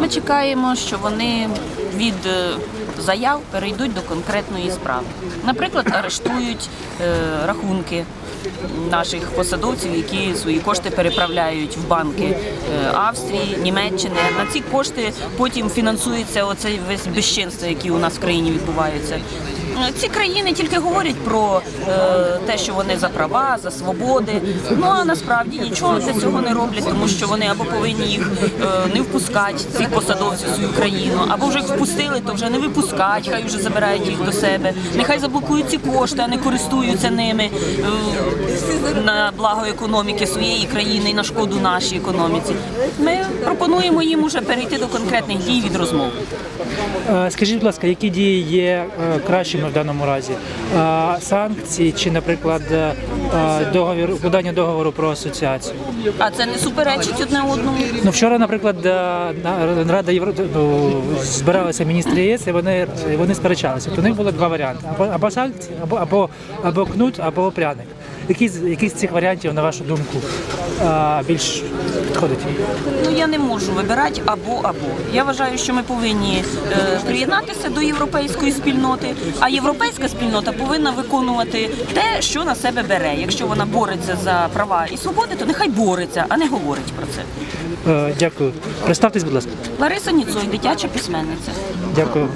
Ми чекаємо, що вони від е, заяв перейдуть до конкретної справи. Наприклад, арештують е, рахунки наших посадовців, які свої кошти переправляють в банки е, Австрії, Німеччини. На ці кошти потім фінансується оцей весь безчинство, які у нас в країні відбуваються. Е, Ці країни тільки говорять про е, те, що вони за права, за свободи. Ну а насправді нічого для цього не роблять, тому що вони або повинні їх е, не впускати, цих посадовців в свою країну, або вже їх впустили, то вже не випускать, хай вже забирають їх до себе. Нехай заблокують ці кошти, а не користуються ними е, на благо економіки своєї країни і на шкоду нашій економіці. Ми пропонуємо їм уже перейти до конкретних дій від розмов. Е, Скажіть, будь ласка, які дії є кращими в даному разі? Санкції чи, наприклад, е, е, договір укладання договору про асоціацію? А це не суперечить одне одному. Ну вчора, наприклад, е, Рада Євро... збиралася збиралися міністри ЄС, і вони, вони сперечалися. То них було два варіанти: або, або санкції, або, або, або кнут, або пряник. Які з який з цих варіантів, на вашу думку, е, більш підходить? Ну я не можу вибирати або або. Я вважаю, що ми повинні е, приєднатися до європейської спільноти, а європейська спільнота повинна виконувати те, що на себе бере. Якщо вона бореться за права і свободи, то нехай бореться, а не говорить про це. Е, Дякую. Представтесь, будь ласка. Лариса Ніцой, дитяча письменниця. Дякую.